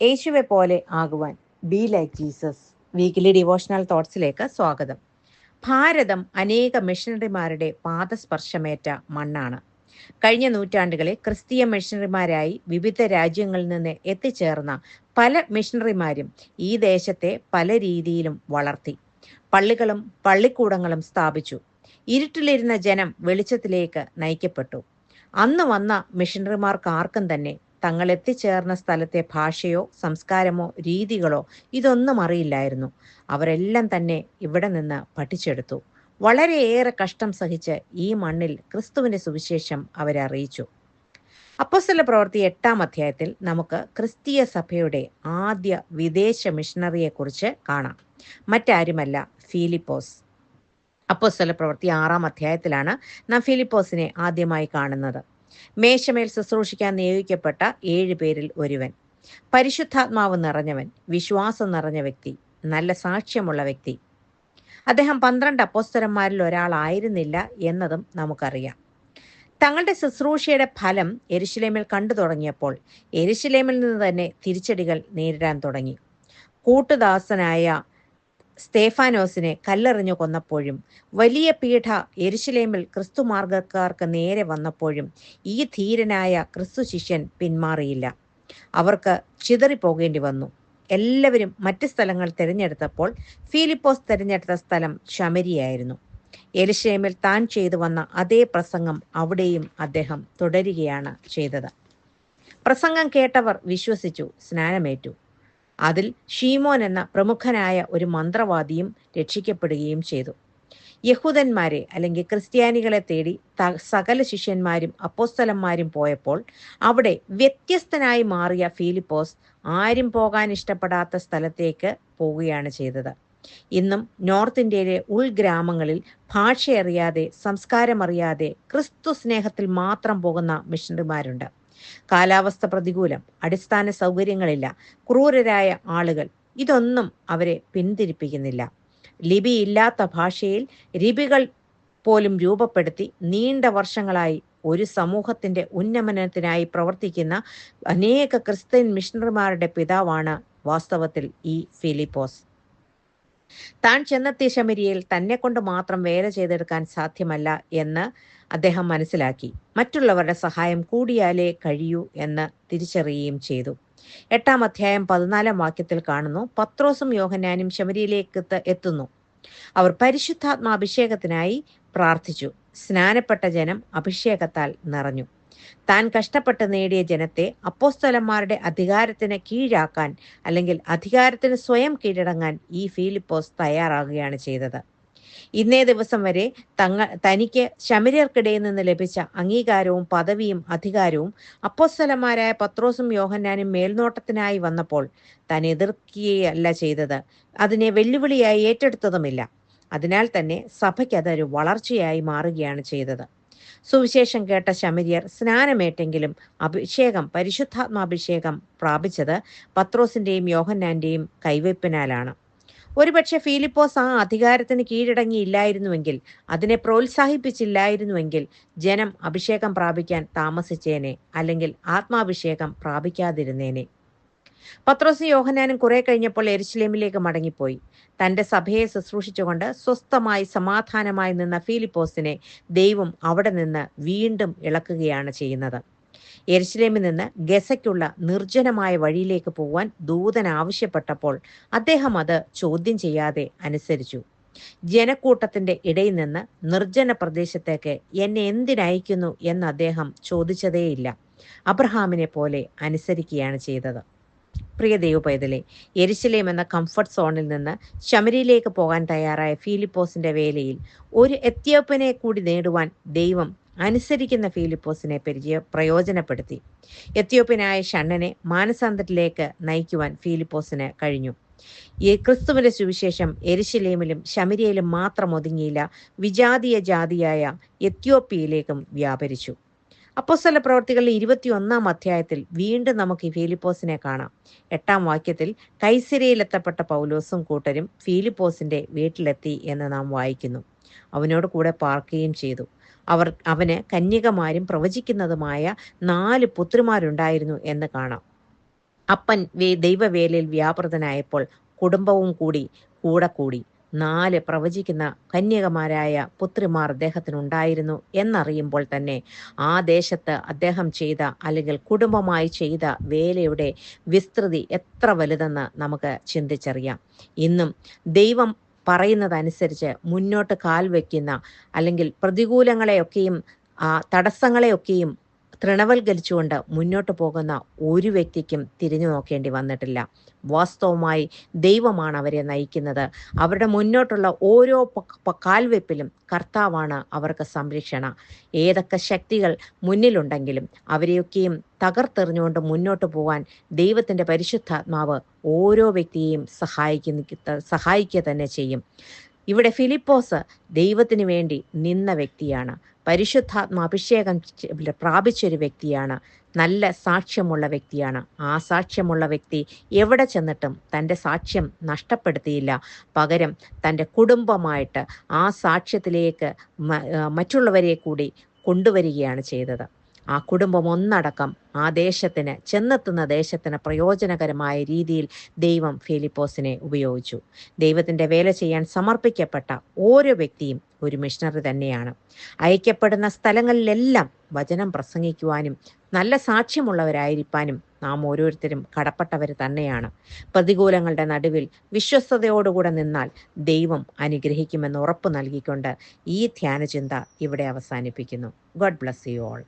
യേശുവെ പോലെ ആകുവാൻ be like Jesus weekly devotional തോട്ട്സിലേക്ക് സ്വാഗതം. ഭാരതം അനേക മിഷണറിമാരുടെ പാദസ്പർശമേറ്റ മണ്ണാണ്. കഴിഞ്ഞ നൂറ്റാണ്ടുകളിൽ ക്രിസ്തീയ മിഷണറിമാരായി വിവിധ രാജ്യങ്ങളിൽ നിന്ന് എത്തിച്ചേർന്ന പല മിഷണറിമാരും ഈ ദേശത്തെ പല രീതിയിലും വളർത്തി. പള്ളികളും പള്ളിക്കൂടങ്ങളും സ്ഥാപിച്ചു. ഇരുട്ടിലിരുന്ന ജനം വെളിച്ചത്തിലേക്ക് നയിക്കപ്പെട്ടു. അന്ന് വന്ന മിഷണറിമാർക്ക് ആർക്കും തന്നെ തങ്ങൾ എത്തിച്ചേർന്ന സ്ഥലത്തെ ഭാഷയോ സംസ്കാരമോ രീതികളോ ഇതൊന്നും അറിയില്ലായിരുന്നു. അവരെല്ലാം തന്നെ ഇവിടെ നിന്ന് പഠിച്ചെടുത്തു. വളരെയേറെ കഷ്ടം സഹിച്ച് ഈ മണ്ണിൽ ക്രിസ്തുവിന്റെ സുവിശേഷം അവരെ അറിയിച്ചു. അപ്പോസ്തല പ്രവൃത്തി എട്ടാം അധ്യായത്തിൽ നമുക്ക് ക്രിസ്തീയ സഭയുടെ ആദ്യ വിദേശ മിഷണറിയെ കുറിച്ച് കാണാം. മറ്റാരുമല്ല ഫിലിപ്പോസ്. അപ്പോസ്തല പ്രവൃത്തി ആറാം അധ്യായത്തിലാണ് നാം ഫിലിപ്പോസിനെ ആദ്യമായി കാണുന്നത്. മേശമേൽ ശുശ്രൂഷിക്കാൻ നിയോഗിക്കപ്പെട്ട ഏഴ് പേരിൽ ഒരുവൻ. പരിശുദ്ധാത്മാവ് നിറഞ്ഞവൻ വിശ്വാസം നിറഞ്ഞ വ്യക്തി നല്ല സാക്ഷ്യമുള്ള വ്യക്തി. അദ്ദേഹം പന്ത്രണ്ട് അപ്പോസ്തരന്മാരിൽ ഒരാളായിരുന്നില്ല എന്നതും നമുക്കറിയാം. തങ്ങളുടെ ശുശ്രൂഷയുടെ ഫലം എരിശിലേമിൽ കണ്ടു തുടങ്ങിയപ്പോൾ എരിശിലേമിൽ നിന്ന് തന്നെ തിരിച്ചടികൾ നേരിടാൻ തുടങ്ങി. കൂട്ടുദാസനായ സ്തേഫാനോസിനെ കല്ലെറിഞ്ഞു കൊന്നപ്പോഴും വലിയ പീഠ എരുശലേമിൽ ക്രിസ്തുമാർഗക്കാർക്ക് നേരെ വന്നപ്പോഴും ഈ ധീരനായ ക്രിസ്തു ശിഷ്യൻ പിന്മാറിയില്ല. അവർക്ക് ചിതറിപ്പോകേണ്ടി വന്നു. എല്ലാവരും മറ്റ് സ്ഥലങ്ങൾ തിരഞ്ഞെടുത്തപ്പോൾ ഫിലിപ്പോസ് തിരഞ്ഞെടുത്ത സ്ഥലം ശമരിയായിരുന്നു. എരുശലേമിൽ താൻ ചെയ്തു വന്ന അതേ പ്രസംഗം അവിടെയും അദ്ദേഹം തുടരുകയാണ് ചെയ്തത്. പ്രസംഗം കേട്ടവർ വിശ്വസിച്ചു സ്നാനമേറ്റു. അതിൽ ഷീമോൻ എന്ന പ്രമുഖനായ ഒരു മന്ത്രവാദിയും രക്ഷിക്കപ്പെടുകയും ചെയ്തു. യഹൂദന്മാരെ അല്ലെങ്കിൽ ക്രിസ്ത്യാനികളെ തേടി സകല ശിഷ്യന്മാരും അപ്പോസ്തലന്മാരും പോയപ്പോൾ അവിടെ വ്യത്യസ്തനായി മാറിയ ഫിലിപ്പോസ് ആരും പോകാൻ ഇഷ്ടപ്പെടാത്ത സ്ഥലത്തേക്ക് പോവുകയാണ് ചെയ്തത്. ഇന്നും നോർത്ത് ഇന്ത്യയിലെ ഉൾഗ്രാമങ്ങളിൽ ഭാഷയറിയാതെ സംസ്കാരമറിയാതെ ക്രിസ്തു സ്നേഹത്തിൽ മാത്രം പോകുന്ന മിഷണറിമാരുണ്ട്. കാലാവസ്ഥ പ്രതികൂലം അടിസ്ഥാന സൗകര്യങ്ങളില്ല ക്രൂരരായ ആളുകൾ. ഇതൊന്നും അവരെ പിന്തിരിപ്പിക്കുന്നില്ല. ലിപി ഇല്ലാത്ത ഭാഷയിൽ ലിപികൾ പോലും രൂപപ്പെടുത്തി നീണ്ട വർഷങ്ങളായി ഒരു സമൂഹത്തിന്റെ ഉന്നമനത്തിനായി പ്രവർത്തിക്കുന്ന അനേക ക്രിസ്ത്യൻ മിഷണറിമാരുടെ പിതാവാണ് വാസ്തവത്തിൽ ഈ ഫിലിപ്പോസ്. താൻ ചെന്നെത്തിയ ശമരിയിൽ തന്നെ കൊണ്ട് മാത്രം വേല ചെയ്തെടുക്കാൻ സാധ്യമല്ല എന്ന് അദ്ദേഹം മനസ്സിലാക്കി മറ്റുള്ളവരുടെ സഹായം കൂടിയാലേ കഴിയൂ എന്ന് തിരിച്ചറിയുകയും ചെയ്തു. എട്ടാം അധ്യായം പതിനാലാം വാക്യത്തിൽ കാണുന്നു പത്രോസും യോഹനാനും ശബരിയിലേക്ക് എത്തുന്നു. അവർ പരിശുദ്ധാത്മാഭിഷേകത്തിനായി പ്രാർത്ഥിച്ചു. സ്നാനപ്പെട്ട ജനം അഭിഷേകത്താൽ നിറഞ്ഞു. താൻ കഷ്ടപ്പെട്ട് നേടിയ ജനത്തെ അപ്പോസ്തലന്മാരുടെ അധികാരത്തിന് കീഴാക്കാൻ അല്ലെങ്കിൽ അധികാരത്തിന് സ്വയം കീഴടങ്ങാൻ ഈ ഫിലിപ്പോസ് തയ്യാറാകുകയാണ് ചെയ്തത്. ഇന്നേ ദിവസം വരെ തങ്ങ തനിക്ക് ശമരിയർക്കിടയിൽ നിന്ന് ലഭിച്ച അംഗീകാരവും പദവിയും അധികാരവും അപ്പോസ്തലന്മാരായ പത്രോസും യോഹന്നാനും മേൽനോട്ടത്തിനായി വന്നപ്പോൾ താൻ എതിർക്കുകയല്ല ചെയ്തത്. അതിനെ വെല്ലുവിളിയായി ഏറ്റെടുത്തതുമില്ല. അതിനാൽ തന്നെ സഭയ്ക്ക് അതൊരു വളർച്ചയായി മാറുകയാണ് ചെയ്തത്. സുവിശേഷം കേട്ട ശമരിയർ സ്നാനമേറ്റെങ്കിലും അഭിഷേകം പരിശുദ്ധാത്മാഭിഷേകം പ്രാപിച്ചത് പത്രോസിന്റെയും യോഹന്നാന്റെയും കൈവയ്പിനാലാണ് ഒരുപക്ഷെ ഫിലിപ്പോസ് ആ അധികാരത്തിന് കീഴടങ്ങിയില്ലായിരുന്നുവെങ്കിൽ അതിനെ പ്രോത്സാഹിപ്പിച്ചില്ലായിരുന്നുവെങ്കിൽ ജനം അഭിഷേകം പ്രാപിക്കാൻ താമസിച്ചേനെ അല്ലെങ്കിൽ ആത്മാഭിഷേകം പ്രാപിക്കാതിരുന്നേനെ. പത്രോസ് യോഹനാനും കുറെ കഴിഞ്ഞപ്പോൾ എരുസലേമിലേക്ക് മടങ്ങിപ്പോയി. തന്റെ സഭയെ ശുശ്രൂഷിച്ചുകൊണ്ട് സ്വസ്ഥമായി സമാധാനമായി നിന്ന ഫിലിപ്പോസിനെ ദൈവം അവിടെ നിന്ന് വീണ്ടും ഇളക്കുകയാണ് ചെയ്യുന്നത്. എരുസലേമിൽ നിന്ന് ഗസയ്ക്കുള്ള നിർജനമായ വഴിയിലേക്ക് പോവാൻ ദൂതൻ ആവശ്യപ്പെട്ടപ്പോൾ അദ്ദേഹം അത് ചോദ്യം ചെയ്യാതെ അനുസരിച്ചു. ജനക്കൂട്ടത്തിന്റെ ഇടയിൽ നിന്ന് നിർജന പ്രദേശത്തേക്ക് എന്നെ എന്തിനയക്കുന്നു എന്ന് അദ്ദേഹം ചോദിച്ചതേയില്ല. അബ്രഹാമിനെ പോലെ അനുസരിക്കുകയാണ് ചെയ്തത്. പ്രിയ ദൈവപൈതലെ എരിശിലേം എന്ന കംഫർട്ട് സോണിൽ നിന്ന് ശമരിയിലേക്ക് പോകാൻ തയ്യാറായ ഫിലിപ്പോസിന്റെ വേലയിൽ ഒരു എത്യോപ്യനെ കൂടി നേടുവാൻ ദൈവം അനുസരിക്കുന്ന ഫിലിപ്പോസിനെ പരിചയ പ്രയോജനപ്പെടുത്തി. എത്യോപ്യനായ ഷണ്ണനെ മാനസാന്തരത്തിലേക്ക് നയിക്കുവാൻ ഫിലിപ്പോസിന് കഴിഞ്ഞു. ഈ ക്രിസ്തുവിന്റെ സുവിശേഷം എരിശിലേമിലും ശമരിയയിലും മാത്രം ഒതുങ്ങിയില്ല വിജാതീയ ജാതിയായ എത്യോപ്യയിലേക്കും വ്യാപരിച്ചു. അപ്പോസ്തല പ്രവർത്തികളിലെ ഇരുപത്തിയൊന്നാം അധ്യായത്തിൽ വീണ്ടും നമുക്ക് ഈ ഫിലിപ്പോസിനെ കാണാം. എട്ടാം വാക്യത്തിൽ കൈസരയിലെത്തപ്പെട്ട പൗലോസും കൂട്ടരും ഫിലിപ്പോസിന്റെ വീട്ടിലെത്തി എന്ന് നാം വായിക്കുന്നു. അവനോട് കൂടെ പാർക്കുകയും ചെയ്തു. അവർ അവന് കന്യകമാരും പ്രവചിക്കുന്നതുമായ നാല് പുത്രിമാരുണ്ടായിരുന്നു എന്ന് കാണാം. അപ്പൻ ദൈവവേലയിൽ വ്യാപൃതനായപ്പോൾ കുടുംബവും കൂടി കൂടെ കൂടി നാല് പ്രവചിക്കുന്ന കന്യകമാരായ പുത്രിമാർ അദ്ദേഹത്തിനുണ്ടായിരുന്നു എന്നറിയുമ്പോൾ തന്നെ ആ ദേശത്ത് അദ്ദേഹം ചെയ്ത അല്ലെങ്കിൽ കുടുംബമായി ചെയ്ത വേലയുടെ വിസ്തൃതി എത്ര വലുതെന്ന് നമുക്ക് ചിന്തിച്ചറിയാം. ഇന്നും ദൈവം പറയുന്നതനുസരിച്ച് മുന്നോട്ട് കാൽ വയ്ക്കുന്ന അല്ലെങ്കിൽ പ്രതികൂലങ്ങളെയൊക്കെയും തടസ്സങ്ങളെയൊക്കെയും തൃണവൽക്കരിച്ചുകൊണ്ട് മുന്നോട്ട് പോകുന്ന ഒരു വ്യക്തിക്കും തിരിഞ്ഞു നോക്കേണ്ടി വന്നിട്ടില്ല. വാസ്തവമായി ദൈവമാണ് അവരെ നയിക്കുന്നത്. അവരുടെ മുന്നോട്ടുള്ള ഓരോ കാൽവെപ്പിലും കർത്താവാണ് അവർക്ക് സംരക്ഷണ. ഏതൊക്കെ ശക്തികൾ മുന്നിലുണ്ടെങ്കിലും അവരെയൊക്കെയും തകർത്തെറിഞ്ഞുകൊണ്ട് മുന്നോട്ട് പോകാൻ ദൈവത്തിന്റെ പരിശുദ്ധാത്മാവ് ഓരോ വ്യക്തിയെയും സഹായിക്കുന്ന സഹായിക്കുക തന്നെ ചെയ്യും. ഇവിടെ ഫിലിപ്പോസ് ദൈവത്തിന് വേണ്ടി നിന്ന വ്യക്തിയാണ്. പരിശുദ്ധാത്മ അഭിഷേകം പ്രാപിച്ചൊരു വ്യക്തിയാണ്. നല്ല സാക്ഷ്യമുള്ള വ്യക്തിയാണ്. ആ സാക്ഷ്യമുള്ള വ്യക്തി എവിടെ ചെന്നിട്ടും തന്റെ സാക്ഷ്യം നഷ്ടപ്പെടുത്തിയില്ല. പകരം തന്റെ കുടുംബമായിട്ട് ആ സാക്ഷ്യത്തിലേക്ക് മറ്റുള്ളവരെ കൂടി കൊണ്ടുവരികയാണ് ചെയ്തത്. ആ കുടുംബം ഒന്നടക്കം ആ ദേശത്തിന് ചെന്നെത്തുന്ന ദേശത്തിന് പ്രയോജനകരമായ രീതിയിൽ ദൈവം ഫിലിപ്പോസിനെ ഉപയോഗിച്ചു. ദൈവത്തിന്റെ വേല ചെയ്യാൻ സമർപ്പിക്കപ്പെട്ട ഓരോ വ്യക്തിയും ഒരു മിഷണറി തന്നെയാണ്. അയക്കപ്പെടുന്ന സ്ഥലങ്ങളിലെല്ലാം വചനം പ്രസംഗിക്കുവാനും നല്ല സാക്ഷ്യമുള്ളവരായിരിക്കാനും നാം ഓരോരുത്തരും കടപ്പെട്ടവർ തന്നെയാണ്. പ്രതികൂലങ്ങളുടെ നടുവിൽ വിശ്വസ്തയോടുകൂടെ നിന്നാൽ ദൈവം അനുഗ്രഹിക്കുമെന്ന് ഉറപ്പ് നൽകിക്കൊണ്ട് ഈ ധ്യാനചിന്ത ഇവിടെ അവസാനിപ്പിക്കുന്നു. God bless you all.